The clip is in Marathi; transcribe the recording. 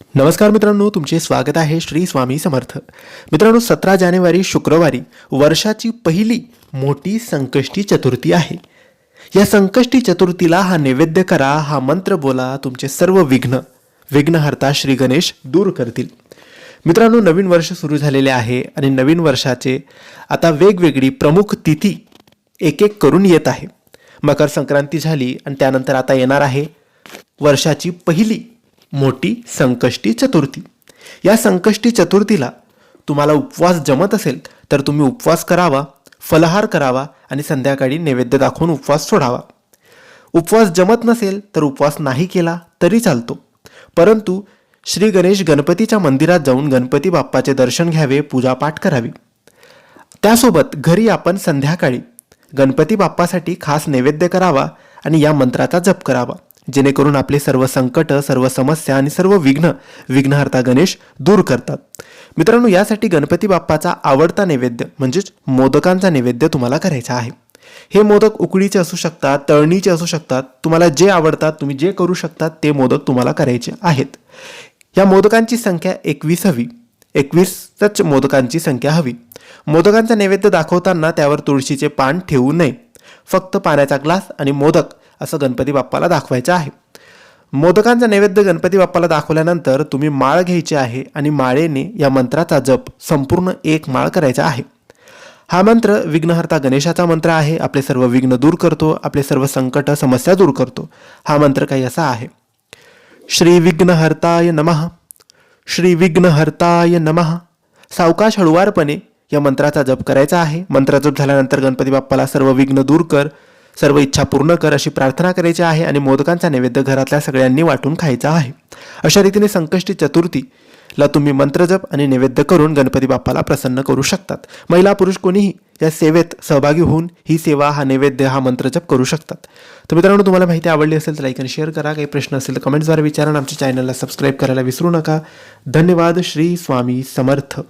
नमस्कार मित्रांनो तुमचे स्वागत आहे श्री स्वामी समर्थ. मित्रांनो सतरा जानेवारी शुक्रवारी वर्षाची पहिली मोठी संकष्टी चतुर्थी आहे. या संकष्टी चतुर्थीला हा नैवेद्य करा हा मंत्र बोला तुमचे सर्व विघ्न विघ्नहर्ता श्री गणेश दूर करतील. मित्रांनो नवीन वर्ष सुरू झालेले आहे आणि नवीन वर्षाचे आता वेगवेगळी प्रमुख तिथी एक एक करून येत आहे. मकर संक्रांती झाली आणि त्यानंतर आता येणार आहे वर्षाची पहिली मोठी संकष्टी चतुर्थी. या संकष्टी चतुर्थीला तुम्हाला उपवास जमत असेल तर तुम्ही उपवास करावा फलहार करावा आणि संध्याकाळी नैवेद्य दाखवून उपवास सोडावा. उपवास जमत नसेल तर उपवास नाही केला तरी चालतो. परंतु श्री गणेश गणपतीच्या मंदिरात जाऊन गणपती बाप्पाचे दर्शन घ्यावे पूजापाठ करावी. त्यासोबत घरी आपण संध्याकाळी गणपती बाप्पासाठी खास नैवेद्य करावा आणि या मंत्राचा जप करावा. जेणेकरून आपले सर्व संकट सर्व समस्या आणि सर्व विघ्न विघ्नहर्ता गणेश दूर करतात. मित्रांनो यासाठी गणपती बाप्पाचा आवडता नैवेद्य म्हणजेच मोदकांचा नैवेद्य तुम्हाला करायचा आहे. हे मोदक उकडीचे असू शकतात तळणीचे असू शकतात तुम्हाला जे आवडतात तुम्ही जे करू शकतात ते मोदक तुम्हाला करायचे आहेत. या मोदकांची संख्या एकवीस हवी. एकवीसच मोदकांची संख्या हवी. मोदकांचा नैवेद्य दाखवताना त्यावर तुळशीचे पान ठेवू नये. फक्त पाण्याचा ग्लास आणि मोदक असं गणपती बाप्पाला दाखवायचं आहे. मोदकांचा नैवेद्य गणपती बाप्पाला दाखवल्यानंतर तुम्ही माळ घ्यायची आहे आणि माळेने या मंत्राचा जप संपूर्ण एक माळ करायचा आहे. हा मंत्र विघ्नहर्ता गणेशाचा मंत्र आहे. आपले सर्व विघ्न दूर करतो आपले सर्व संकट समस्या दूर करतो. हा मंत्र काही असा आहे. श्री विघ्नहर्ताय नमः. श्री विघ्नहर्ताय नमः. सावकाश हळुवारपणे या मंत्राचा जप करायचा आहे. मंत्र जप झाल्यानंतर गणपती बाप्पाला सर्व विघ्न दूर कर. सर्व इच्छा पूर्ण कर अशी प्रार्थना करायची आहे आणि मोदकांचा नैवेद्य घरातल्या सगळ्यांनी वाटून खायचा आहे. अशा रीतीने संकष्टी चतुर्थीला तुम्ही मंत्रजप आणि नैवेद्य करून गणपती बाप्पाला प्रसन्न करू शकतात. महिला पुरुष कोणीही या सेवेत सहभागी होऊन ही सेवा हा नैवेद्य हा मंत्रजप करू शकतात. तर मित्रांनो तुम्हाला माहिती आवडली असेल तर लाईक आणि शेअर करा. काही प्रश्न असेल तर कमेंट्सद्वारे विचारा आमच्या चॅनलला सबस्क्राईब करायला विसरू नका. धन्यवाद. श्री स्वामी समर्थ.